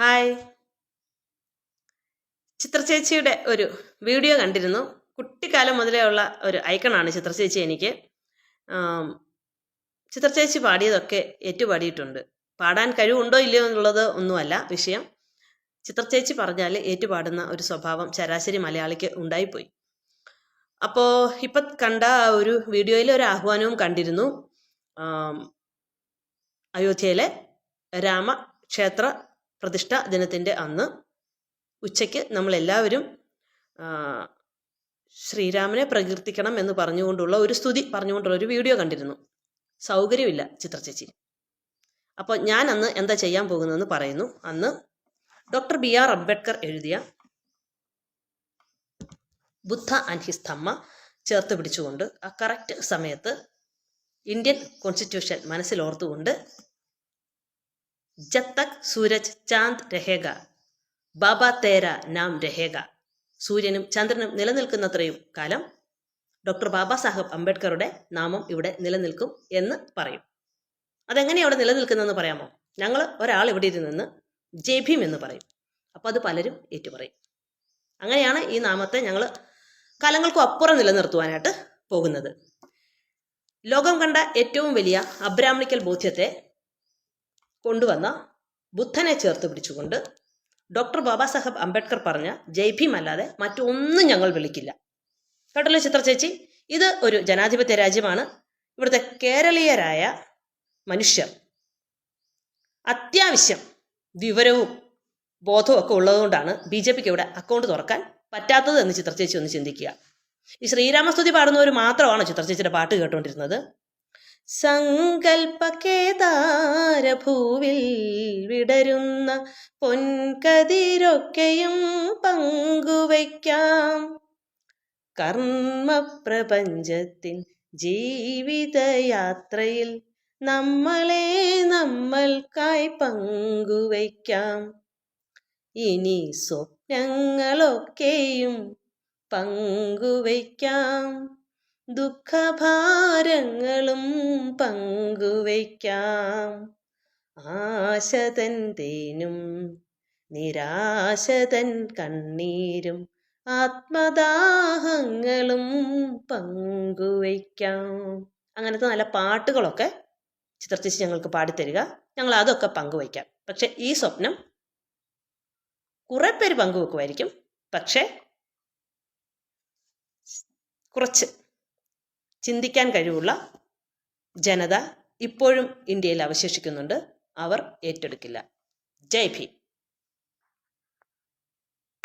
Hi ചിത്രചേച്ചിയുടെ ഒരു video കണ്ടിരുന്നു. കുട്ടിക്കാലം മുതലേ ഉള്ള ഒരു ഐക്കണാണ് ചിത്രചേച്ചി എനിക്ക്. ചിത്രചേച്ചി ചിത്ര ചേച്ചി പാടിയതൊക്കെ ഏറ്റുപാടിയിട്ടുണ്ട്. പാടാൻ കഴിവുണ്ടോ ഇല്ലയോ എന്നുള്ളത് ഒന്നുമല്ല വിഷയം. ചിത്രചേച്ചി പറഞ്ഞാൽ ഏറ്റുപാടുന്ന ഒരു സ്വഭാവം ശരാശരി മലയാളിക്ക് ഉണ്ടായിപ്പോയി. അപ്പോൾ ഇപ്പം കണ്ട ഒരു വീഡിയോയിൽ ഒരു ആഹ്വാനവും കണ്ടിരുന്നു. അയോധ്യയിലെ രാമക്ഷേത്ര പ്രതിഷ്ഠ ദിനത്തിന്റെ അന്ന് ഉച്ചയ്ക്ക് നമ്മളെല്ലാവരും ശ്രീരാമനെ പ്രകീർത്തിക്കണം എന്ന് പറഞ്ഞുകൊണ്ടുള്ള ഒരു സ്തുതി പറഞ്ഞുകൊണ്ടുള്ള ഒരു വീഡിയോ കണ്ടിരുന്നു. സൗകര്യമില്ല ചിത്ര ചേച്ചി. അപ്പോൾ ഞാൻ അന്ന് എന്താ ചെയ്യാൻ പോകുന്നതെന്ന് പറയുന്നു. അന്ന് ഡോക്ടർ ബി ആർ അംബേദ്കർ എഴുതിയ ബുദ്ധ ആൻഡ് ഹിസ് തമ്മ ചേർത്ത് പിടിച്ചുകൊണ്ട് ആ കറക്റ്റ് സമയത്ത് ഇന്ത്യൻ കോൺസ്റ്റിറ്റ്യൂഷൻ മനസ്സിലോർത്തുകൊണ്ട് ജബ് तक സൂരജ് ചാന്ദ് രഹേഗ. ബാബ തേര നാം രഹേഗ. സൂര്യനും ചന്ദ്രനും നിലനിൽക്കുന്നത്രയും കാലം ഡോക്ടർ ബാബാ സാഹബ് അംബേദ്കറുടെ നാമം ഇവിടെ നിലനിൽക്കും എന്ന് പറയും. അതെങ്ങനെയാണ് അവിടെ നിലനിൽക്കുന്നതെന്ന് പറയാമോ? ഞങ്ങൾ ഒരാൾ ഇവിടെ ഇരുന്ന് ഭീം എന്ന് പറയും. അപ്പോൾ അത് പലരും ഏറ്റുപറയും. അങ്ങനെയാണ് ഈ നാമത്തെ ഞങ്ങൾ കാലങ്ങൾക്കും അപ്പുറം നിലനിർത്തുവാനായിട്ട് പോകുന്നത്. ലോകം കണ്ട ഏറ്റവും വലിയ അബ്രാഹ്മണിക്കൽ ബോധ്യത്തെ കൊണ്ടുവന്ന ബുദ്ധനെ ചേർത്ത് പിടിച്ചുകൊണ്ട് ഡോക്ടർ ബാബാ സാഹബ് അംബേദ്കർ പറഞ്ഞ ജയ് ഭീം അല്ലാതെ മറ്റൊന്നും ഞങ്ങൾ വിളിക്കില്ല. കേട്ടല്ലോ ചിത്ര ചേച്ചി? ഇത് ഒരു ജനാധിപത്യ രാജ്യമാണ്. ഇവിടുത്തെ കേരളീയരായ മനുഷ്യർ അത്യാവശ്യം വിവരവും ബോധവും ഒക്കെ ഉള്ളതുകൊണ്ടാണ് ബി ജെ പിക്ക് ഇവിടെ അക്കൗണ്ട് തുറക്കാൻ പറ്റാത്തത് എന്ന് ചിത്ര ചേച്ചി ഒന്ന് ചിന്തിക്കുക. ഈ ശ്രീരാമസ്തുതി പാടുന്നവർ മാത്രമാണ് ചിത്ര ചേച്ചിയുടെ പാട്ട് കേട്ടുകൊണ്ടിരുന്നത്. സങ്കൽപ്പകേദാരഭൂവിൽ വിടരുന്ന പൊൻകതിരൊക്കെയും പങ്കുവയ്ക്കാം. കർമ്മപ്രപഞ്ചത്തിൻ ജീവിതയാത്രയിൽ നമ്മളെ നമ്മൾക്കായി പങ്കുവയ്ക്കാം. ഇനി സ്വപ്നങ്ങളൊക്കെയും പങ്കുവയ്ക്കാം. ദുഃഖഭാരങ്ങളും പങ്കുവയ്ക്കാം. ആശതൻ തേനും നിരാശതൻ കണ്ണീരും ആത്മദാഹങ്ങളും പങ്കുവയ്ക്കാം. അങ്ങനത്തെ നല്ല പാട്ടുകളൊക്കെ ചിത്രത്തിച്ച് ഞങ്ങൾക്ക് പാടിത്തരിക. ഞങ്ങൾ അതൊക്കെ പങ്കുവയ്ക്കാം. പക്ഷെ ഈ സ്വപ്നം കുറെ പേര് പങ്കുവെക്കുമായിരിക്കും. പക്ഷേ കുറച്ച് ചിന്തിക്കാൻ കഴിവുള്ള ജനത ഇപ്പോഴും ഇന്ത്യയിൽ അവശേഷിക്കുന്നുണ്ട്. അവർ ഏറ്റെടുക്കില്ല. ജയ് ഭീം.